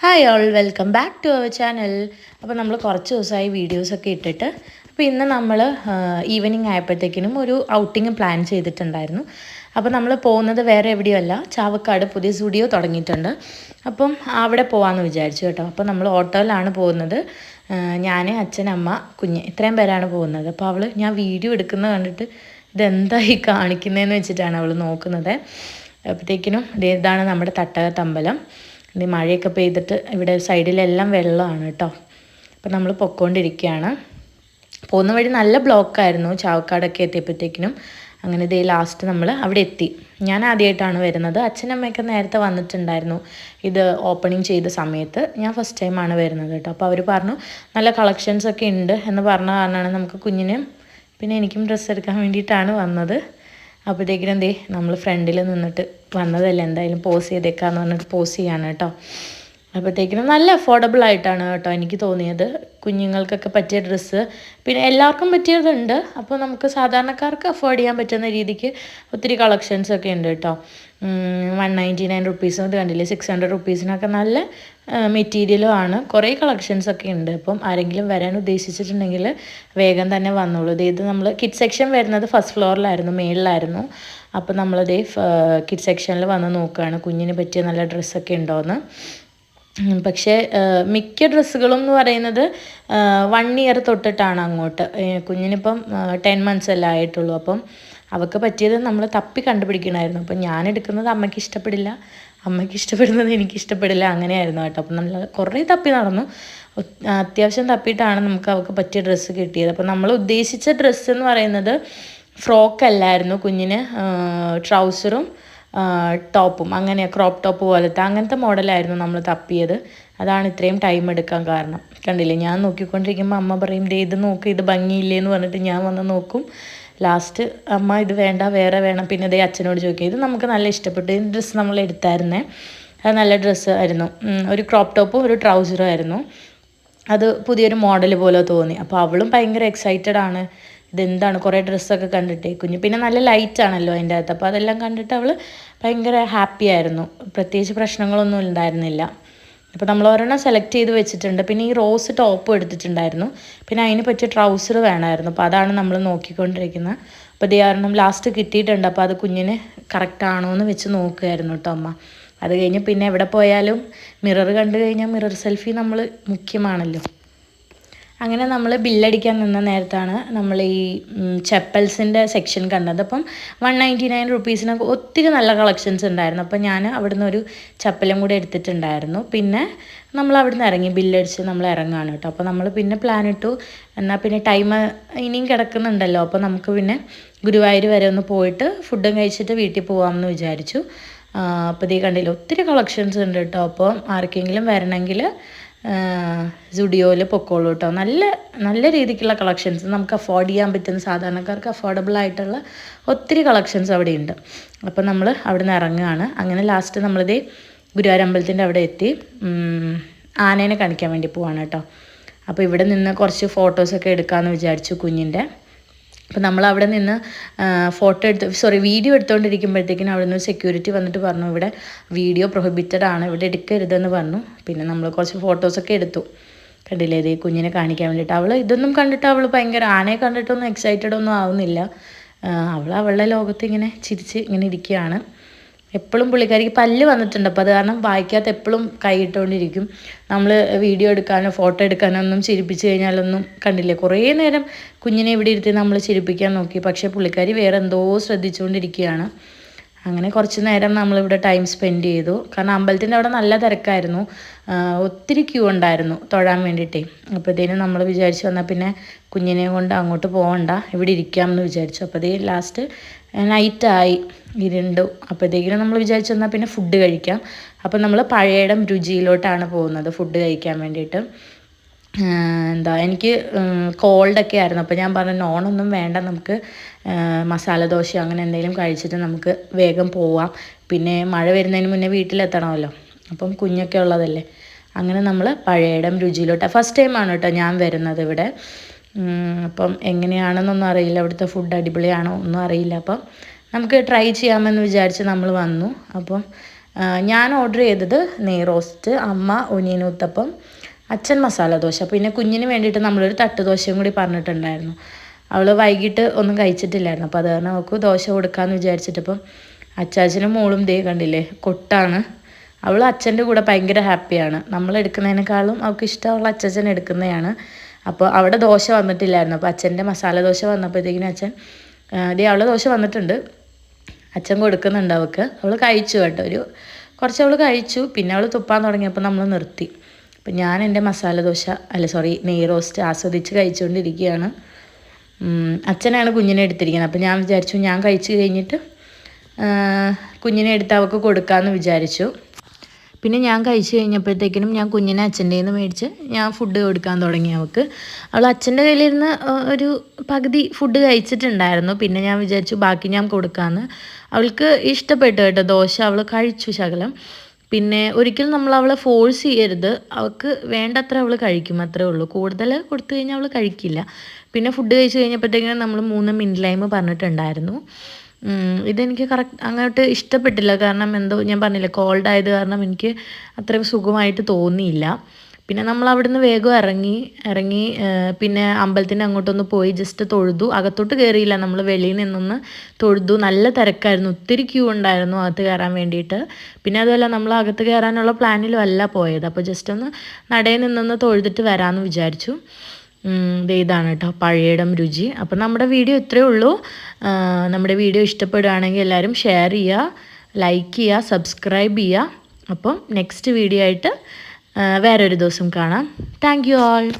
Hi all welcome back to our channel അപ്പോൾ നമ്മൾ കുറച്ച് ദിവസമായി വീഡിയോസൊക്കെ ഇട്ടിട്ട് അപ്പോൾ ഇന്ന് നമ്മൾ ഈവനിങ് ആയപ്പോഴത്തേക്കിനും ഒരു ഔട്ടിങ് പ്ലാൻ ചെയ്തിട്ടുണ്ടായിരുന്നു. അപ്പോൾ നമ്മൾ പോകുന്നത് വേറെ എവിടെയുമല്ല ചാവക്കാട് പുതിയ സ്റ്റുഡിയോ തുടങ്ങിയിട്ടുണ്ട്. അപ്പം അവിടെ പോകാമെന്ന് വിചാരിച്ചു കേട്ടോ. അപ്പോൾ നമ്മൾ ഓട്ടോയിലാണ് പോകുന്നത്. ഞാൻ അച്ഛൻ അമ്മ കുഞ്ഞ് ഇത്രയും പേരാണ് പോകുന്നത്. അപ്പോൾ അവൾ ഞാൻ വീഡിയോ എടുക്കുന്നത് കണ്ടിട്ട് ഇതെന്തായി കാണിക്കുന്നതെന്ന് വെച്ചിട്ടാണ് അവൾ നോക്കുന്നത്. അപ്പോഴത്തേക്കിനും ഇതാണ് നമ്മുടെ തട്ടകത്തമ്പലം. ഇത് മഴയൊക്കെ പെയ്തിട്ട് ഇവിടെ സൈഡിലെല്ലാം വെള്ളമാണ് കേട്ടോ. അപ്പം നമ്മൾ പൊക്കോണ്ടിരിക്കുകയാണ് പോകുന്ന വഴി നല്ല ബ്ലോക്കായിരുന്നു. ചാവക്കാടൊക്കെ എത്തിയപ്പോഴത്തേക്കിനും അങ്ങനെ ഇതേ ലാസ്റ്റ് നമ്മൾ അവിടെ എത്തി. ഞാൻ ആദ്യമായിട്ടാണ് വരുന്നത്. അച്ഛനമ്മയൊക്കെ നേരത്തെ വന്നിട്ടുണ്ടായിരുന്നു. ഇത് ഓപ്പണിങ് ചെയ്ത സമയത്ത് ഞാൻ ഫസ്റ്റ് ടൈമാണ് വരുന്നത് കേട്ടോ. അപ്പോൾ അവർ പറഞ്ഞു നല്ല കളക്ഷൻസ് ഒക്കെ ഉണ്ട് എന്ന് പറഞ്ഞ കാരണമാണ് നമുക്ക് കുഞ്ഞിനും പിന്നെ എനിക്കും ഡ്രസ്സ് എടുക്കാൻ വേണ്ടിയിട്ടാണ് വന്നത്. അപ്പോഴത്തേക്കിനും എന്തേ നമ്മൾ ഫ്രണ്ടിൽ നിന്നിട്ട് വന്നതല്ല എന്തായാലും പോസ് ചെയ്തേക്കാന്ന് പറഞ്ഞിട്ട് പോസ് ചെയ്യാണ് കേട്ടോ. അപ്പോഴത്തേക്കിനും നല്ല അഫോർഡബിൾ ആയിട്ടാണ് കേട്ടോ എനിക്ക് തോന്നിയത്. കുഞ്ഞുങ്ങൾക്കൊക്കെ പറ്റിയ ഡ്രസ്സ് പിന്നെ എല്ലാവർക്കും പറ്റിയതുണ്ട്. അപ്പോൾ നമുക്ക് സാധാരണക്കാർക്ക് അഫോർഡ് ചെയ്യാൻ പറ്റുന്ന രീതിക്ക് ഒത്തിരി കളക്ഷൻസ് ഒക്കെ ഉണ്ട് കേട്ടോ. വൺ നയന്റി നയൻ റുപ്പീസും ഇത് കണ്ടില്ലേ? സിക്സ് ഹൺഡ്രഡ് റുപ്പീസിനൊക്കെ നല്ല മെറ്റീരിയലും ആണ്. കുറേ കളക്ഷൻസ് ഒക്കെ ഉണ്ട്. അപ്പം ആരെങ്കിലും വരാൻ ഉദ്ദേശിച്ചിട്ടുണ്ടെങ്കിൽ വേഗം തന്നെ വന്നോളൂ. ഇത് നമ്മൾ കിഡ് സെക്ഷൻ വരുന്നത് ഫസ്റ്റ് ഫ്ലോറിലായിരുന്നു മേളിലായിരുന്നു. അപ്പോൾ നമ്മളത് കിഡ് സെക്ഷനിൽ വന്ന് നോക്കുകയാണ് കുഞ്ഞിന് പറ്റിയ നല്ല ഡ്രസ്സൊക്കെ ഉണ്ടോയെന്ന് പക്ഷേ മിക്ക ഡ്രസ്സുകളും എന്ന് പറയുന്നത് വൺ ഇയർ തൊട്ടിട്ടാണ് അങ്ങോട്ട്. കുഞ്ഞിനിപ്പം ടെൻ മന്ത്സ് അല്ലേ ആയിട്ടുള്ളൂ. അപ്പം അവൾക്ക് പറ്റിയത് നമ്മൾ തപ്പി കണ്ടുപിടിക്കണമായിരുന്നു അപ്പം ഞാൻ എടുക്കുന്നത് അമ്മയ്ക്ക് ഇഷ്ടപ്പെടില്ല. അമ്മയ്ക്ക് ഇഷ്ടപ്പെടുന്നത് എനിക്ക് ഇഷ്ടപ്പെടില്ല. അങ്ങനെയായിരുന്നു കേട്ടോ. അപ്പം നമ്മൾ കുറേ തപ്പി നടന്നു. അത്യാവശ്യം തപ്പിയിട്ടാണ് നമുക്ക് അവൾക്ക് പറ്റിയ ഡ്രസ്സ് കിട്ടിയത്. അപ്പം നമ്മൾ ഉദ്ദേശിച്ച ഡ്രസ്സ് എന്ന് പറയുന്നത് ഫ്രോക്ക് അല്ലായിരുന്നു. കുഞ്ഞിന് ട്രൗസറും ടോപ്പും അങ്ങനെ ക്രോപ്പ് ടോപ്പ് പോലത്തെ അങ്ങനത്തെ മോഡലായിരുന്നു നമ്മൾ തപ്പിയത്. അതാണ് ഇത്രയും ടൈം എടുക്കാൻ കാരണം. കണ്ടില്ലേ? ഞാൻ നോക്കിക്കൊണ്ടിരിക്കുമ്പോൾ അമ്മ പറയും ദേ ഇത് നോക്ക് ഇത് ഭംഗിയില്ലേ എന്ന് പറഞ്ഞിട്ട് ഞാൻ വന്ന് നോക്കും. ലാസ്റ്റ് അമ്മ ഇത് വേണ്ട വേറെ വേണം. പിന്നെ ഇതേ അച്ഛനോട് ചോദിക്കുക ഇത് നമുക്ക് നല്ല ഇഷ്ടപ്പെട്ടു. ഈ ഡ്രസ്സ് നമ്മൾ എടുത്തായിരുന്നേ. അത് നല്ല ഡ്രസ്സ് ആയിരുന്നു. ഒരു ക്രോപ്പ് ടോപ്പും ഒരു ട്രൗസറും ആയിരുന്നു. അത് പുതിയൊരു മോഡൽ പോലെ തോന്നി. അപ്പോൾ അവളും ഭയങ്കര എക്സൈറ്റഡ് ആണ്. ഇതെന്താണ്? കുറേ ഡ്രസ്സൊക്കെ കണ്ടിട്ടേ കുഞ്ഞ്. പിന്നെ നല്ല ലൈറ്റ് ആണല്ലോ അതിന്റെ അകത്ത്. അപ്പോൾ അതെല്ലാം കണ്ടിട്ട് അവൾ ഭയങ്കര ഹാപ്പി ആയിരുന്നു. പ്രത്യേകിച്ച് പ്രശ്നങ്ങളൊന്നും ഉണ്ടായിരുന്നില്ല. അപ്പോൾ നമ്മൾ ഒരെണ്ണം സെലക്ട് ചെയ്ത് വെച്ചിട്ടുണ്ട്. പിന്നെ ഈ റോസ് ടോപ്പ് എടുത്തിട്ടുണ്ടായിരുന്നു. പിന്നെ അതിന് പറ്റിയ ട്രൗസർ വേണമായിരുന്നു. അപ്പോൾ അതാണ് നമ്മൾ നോക്കിക്കൊണ്ടിരിക്കുന്നത്. അപ്പോൾ ഇത് കാരണം ലാസ്റ്റ് കിട്ടിയിട്ടുണ്ട്. അപ്പോൾ അത് കുഞ്ഞിന് കറക്റ്റ് ആണോ എന്ന് വെച്ച് നോക്കുമായിരുന്നു കേട്ടോ അമ്മ. അത് കഴിഞ്ഞ് പിന്നെ എവിടെ പോയാലും മിറർ കണ്ടു കഴിഞ്ഞാൽ മിറർ സെൽഫി നമ്മൾ മുഖ്യമാണല്ലോ. അങ്ങനെ നമ്മൾ ബില്ലടിക്കാൻ നിന്ന നേരത്താണ് നമ്മൾ ഈ ചെപ്പൽസിന്റെ സെക്ഷൻ കണ്ടത്. അപ്പം വൺ നയന്റി നയൻ റുപ്പീസിനൊക്കെ ഒത്തിരി നല്ല കളക്ഷൻസ് ഉണ്ടായിരുന്നു. അപ്പം ഞാൻ അവിടുന്ന് ഒരു ചപ്പലും കൂടി എടുത്തിട്ടുണ്ടായിരുന്നു. പിന്നെ നമ്മൾ അവിടുന്ന് ഇറങ്ങി ബില്ലടിച്ച് നമ്മൾ ഇറങ്ങുകയാണ് കേട്ടോ. അപ്പോൾ നമ്മൾ പിന്നെ പ്ലാൻ ഇട്ടു. എന്നാൽ പിന്നെ ടൈം ഇനിയും കിടക്കുന്നുണ്ടല്ലോ. അപ്പോൾ നമുക്ക് പിന്നെ ഗുരുവായൂർ വരെ ഒന്ന് പോയിട്ട് ഫുഡും കഴിച്ചിട്ട് വീട്ടിൽ പോകാമെന്ന് വിചാരിച്ചു. അപ്പോൾ ഇതേ കണ്ടില്ല ഒത്തിരി കളക്ഷൻസ് ഉണ്ട് കേട്ടോ. അപ്പോൾ ആർക്കെങ്കിലും വരണമെങ്കിൽ സുഡിയോയിൽ പൊക്കോളൂ കേട്ടോ നല്ല നല്ല രീതിക്കുള്ള കളക്ഷൻസ്. നമുക്ക് അഫോർഡ് ചെയ്യാൻ പറ്റുന്ന സാധാരണക്കാർക്ക് അഫോർഡബിൾ ആയിട്ടുള്ള ഒത്തിരി കളക്ഷൻസ് അവിടെ ഉണ്ട് അപ്പോൾ നമ്മൾ അവിടെ നിന്ന് ഇറങ്ങുകയാണ്. അങ്ങനെ ലാസ്റ്റ് നമ്മളിതേ ഗുരുവാര അമ്പലത്തിന്റെ അവിടെ എത്തി. ആനേനെ കാണിക്കാൻ വേണ്ടി പോവാണ് കേട്ടോ അപ്പോൾ ഇവിടെ നിന്ന് കുറച്ച് ഫോട്ടോസൊക്കെ എടുക്കാമെന്ന് വിചാരിച്ചു കുഞ്ഞിന്റെ അപ്പോൾ നമ്മൾ അവിടെ നിന്ന് ഫോട്ടോ എടുത്ത് സോറി വീഡിയോ എടുത്തുകൊണ്ടിരിക്കുമ്പോഴത്തേക്കിനും അവിടെ നിന്ന് സെക്യൂരിറ്റി വന്നിട്ട് പറഞ്ഞു ഇവിടെ വീഡിയോ പ്രൊഹിബിറ്റഡ് ആണ് ഇവിടെ എടുക്കരുതെന്ന് പറഞ്ഞു. പിന്നെ നമ്മൾ കുറച്ച് ഫോട്ടോസൊക്കെ എടുത്തു. കണ്ടില്ലേ ഇത് കുഞ്ഞിനെ കാണിക്കാൻ വേണ്ടിയിട്ട്. അവൾ ഇതൊന്നും കണ്ടിട്ട് അവൾ ഭയങ്കര ആനയെ കണ്ടിട്ടൊന്നും എക്സൈറ്റഡ് ഒന്നും ആവുന്നില്ല. അവൾ അവളുടെ ലോകത്ത് ഇങ്ങനെ ചിരിച്ച് ഇങ്ങനെ ഇരിക്കുകയാണ്. എപ്പോഴും പുള്ളിക്കാരിക്ക് പല്ല് വന്നിട്ടുണ്ട്. അപ്പോൾ അത് കാരണം വായിക്കാത്ത എപ്പോഴും കൈയിട്ടുകൊണ്ടിരിക്കും നമ്മൾ വീഡിയോ എടുക്കാനോ ഫോട്ടോ എടുക്കാനോ ഒന്നും ചിരിപ്പിച്ചു കഴിഞ്ഞാലൊന്നും കണ്ടില്ലേ? കുറേ നേരം കുഞ്ഞിനെ ഇവിടെ ഇരുത്തി നമ്മൾ ചിരിപ്പിക്കാൻ നോക്കി. പക്ഷേ പുള്ളിക്കാരി വേറെ എന്തോ ശ്രദ്ധിച്ചുകൊണ്ടിരിക്കുകയാണ് അങ്ങനെ കുറച്ച് നേരം നമ്മളിവിടെ ടൈം സ്പെൻഡ് ചെയ്തു. കാരണം അമ്പലത്തിന്റെ അവിടെ നല്ല തിരക്കായിരുന്നു. ഒത്തിരി ക്യൂ ഉണ്ടായിരുന്നു തൊഴാൻ വേണ്ടിയിട്ടേ. അപ്പോഴത്തേനും നമ്മൾ വിചാരിച്ചു വന്നാൽ പിന്നെ കുഞ്ഞിനെ കൊണ്ട് അങ്ങോട്ട് പോകണ്ട ഇവിടെ ഇരിക്കാം എന്ന് വിചാരിച്ചു അപ്പോഴത്തേ ലാസ്റ്റ് നൈറ്റായി ഇരുണ്ടു. അപ്പോഴത്തേക്കിനും നമ്മൾ വിചാരിച്ചു വന്നാൽ പിന്നെ ഫുഡ് കഴിക്കാം. അപ്പം നമ്മൾ പഴയടം രുചിയിലോട്ടാണ് പോകുന്നത് ഫുഡ് കഴിക്കാൻ വേണ്ടിയിട്ട്. എന്താ എനിക്ക് കോൾഡൊക്കെ ആയിരുന്നു. അപ്പോൾ ഞാൻ പറഞ്ഞു നോണൊന്നും വേണ്ട നമുക്ക് മസാല ദോശ അങ്ങനെ എന്തെങ്കിലും കഴിച്ചിട്ട് നമുക്ക് വേഗം പോവാം. പിന്നെ മഴ വരുന്നതിന് മുന്നേ വീട്ടിലെത്തണമല്ലോ. അപ്പം കുഞ്ഞൊക്കെ ഉള്ളതല്ലേ? അങ്ങനെ നമ്മൾ പഴയടം രുചിയിലോട്ട് ഫസ്റ്റ് ടൈമാണ് കേട്ടോ ഞാൻ വരുന്നത് ഇവിടെ. അപ്പം എങ്ങനെയാണെന്നൊന്നും അറിയില്ല. ഇവിടുത്തെ ഫുഡ് അടിപൊളിയാണോ ഒന്നും അറിയില്ല. അപ്പം നമുക്ക് ട്രൈ ചെയ്യാമെന്ന് വിചാരിച്ച് നമ്മൾ വന്നു. അപ്പം ഞാൻ ഓർഡർ ചെയ്തത് നെയ് റോസ്റ്റ് അമ്മ ഒനിയൻ ഊത്തപ്പം അച്ഛൻ മസാല ദോശ. പിന്നെ കുഞ്ഞിന് വേണ്ടിയിട്ട് നമ്മളൊരു തട്ട് ദോശയും കൂടി പറഞ്ഞിട്ടുണ്ടായിരുന്നു. അവൾ വൈകിട്ട് ഒന്നും കഴിച്ചിട്ടില്ലായിരുന്നു. അപ്പോൾ അത് കാരണം അവൾക്ക് ദോശ കൊടുക്കാമെന്ന് വിചാരിച്ചിട്ടിപ്പം അച്ചാച്ചനും മോളും ദേ കണ്ടില്ലേ കൊട്ടാണ്. അവൾ അച്ഛന്റെ കൂടെ ഭയങ്കര ഹാപ്പിയാണ്. നമ്മൾ എടുക്കുന്നതിനേക്കാളും അവൾക്ക് ഇഷ്ടമുള്ള അച്ഛൻ എടുക്കുന്നതാണ്. അപ്പോൾ അവിടെ ദോശ വന്നിട്ടില്ലായിരുന്നു. അപ്പോൾ അച്ഛന്റെ മസാല ദോശ വന്നപ്പോഴത്തേക്കിനും അച്ഛൻ ദേ അവളെ ദോശ വന്നിട്ടുണ്ട്. അച്ഛൻ കൊടുക്കുന്നുണ്ട് അവൾക്ക്. അവൾ കഴിച്ചു കേട്ടോ. ഒരു കുറച്ച് അവൾ കഴിച്ചു. പിന്നെ അവൾ തുപ്പാൻ തുടങ്ങിയപ്പോൾ നമ്മൾ നിർത്തി. അപ്പം ഞാൻ എന്റെ മസാല ദോശ അല്ല സോറി നെയ് റോസ്റ്റ് ആസ്വദിച്ച് കഴിച്ചുകൊണ്ടിരിക്കുകയാണ്. അച്ഛനാണ് കുഞ്ഞിനെ എടുത്തിരിക്കുന്നത്. അപ്പം ഞാൻ വിചാരിച്ചു ഞാൻ കഴിച്ചു കഴിഞ്ഞിട്ട് കുഞ്ഞിനെ എടുത്ത് അവൾക്ക് കൊടുക്കാമെന്ന് വിചാരിച്ചു. പിന്നെ ഞാൻ കഴിച്ചു കഴിഞ്ഞപ്പോഴത്തേക്കിനും ഞാൻ കുഞ്ഞിനെ അച്ഛന്റെ നിന്ന് മേടിച്ച് ഞാൻ ഫുഡ് കൊടുക്കാൻ തുടങ്ങി അവൾക്ക്. അവൾ അച്ഛന്റെ കയ്യിലിരുന്ന് ഒരു പകുതി ഫുഡ് കഴിച്ചിട്ടുണ്ടായിരുന്നു. പിന്നെ ഞാൻ വിചാരിച്ചു ബാക്കി ഞാൻ കൊടുക്കാമെന്ന് അവൾക്ക് ഇഷ്ടപ്പെട്ടു കേട്ടോ ദോശ. അവൾ കഴിച്ചു ശകലം. പിന്നെ ഒരിക്കലും നമ്മൾ അവളെ ഫോഴ്സ് ചെയ്യരുത്. അവൾക്ക് വേണ്ടത്ര അവൾ കഴിക്കും അത്രേ ഉള്ളൂ. കൂടുതൽ കൊടുത്തു കഴിഞ്ഞാൽ അവൾ കഴിക്കില്ല. പിന്നെ ഫുഡ് കഴിച്ച് കഴിഞ്ഞപ്പോഴത്തേക്കിനും നമ്മൾ മൂന്ന് മിനിറ്റ് പറഞ്ഞിട്ടുണ്ടായിരുന്നു. ഇതെനിക്ക് കറക്റ്റ് അങ്ങോട്ട് ഇഷ്ടപ്പെട്ടില്ല. കാരണം എന്തോ ഞാൻ പറഞ്ഞില്ല കോൾഡ് ആയത് കാരണം എനിക്ക് അത്രയും സുഖമായിട്ട് തോന്നിയില്ല. പിന്നെ നമ്മൾ അവിടുന്ന് വേഗം ഇറങ്ങി ഇറങ്ങി പിന്നെ അമ്പലത്തിന്റെ അങ്ങോട്ടൊന്ന് പോയി ജസ്റ്റ് തൊഴുതു. അകത്തോട്ട് കയറിയില്ല നമ്മൾ വെളിയിൽ നിന്നൊന്ന് തൊഴുതു. നല്ല തിരക്കായിരുന്നു. ഒത്തിരി ക്യൂ ഉണ്ടായിരുന്നു അകത്ത് കയറാൻ വേണ്ടിയിട്ട്. പിന്നെ അതുമല്ല നമ്മൾ അകത്ത് കയറാനുള്ള പ്ലാനിലും അല്ല പോയത്. അപ്പോൾ ജസ്റ്റ് ഒന്ന് നടയിൽ നിന്നൊന്ന് തൊഴുതിട്ട് വരാമെന്ന് വിചാരിച്ചു. ഇതാണ് കേട്ടോ പഴയടം രുചി. അപ്പം നമ്മുടെ വീഡിയോ ഇത്രയേ ഉള്ളൂ. നമ്മുടെ വീഡിയോ ഇഷ്ടപ്പെടുകയാണെങ്കിൽ എല്ലാവരും ഷെയർ ചെയ്യുക ലൈക്ക് ചെയ്യുക സബ്സ്ക്രൈബ് ചെയ്യുക. അപ്പം നെക്സ്റ്റ് വീഡിയോ ആയിട്ട് വേറൊരു ദിവസം കാണാം. Thank you all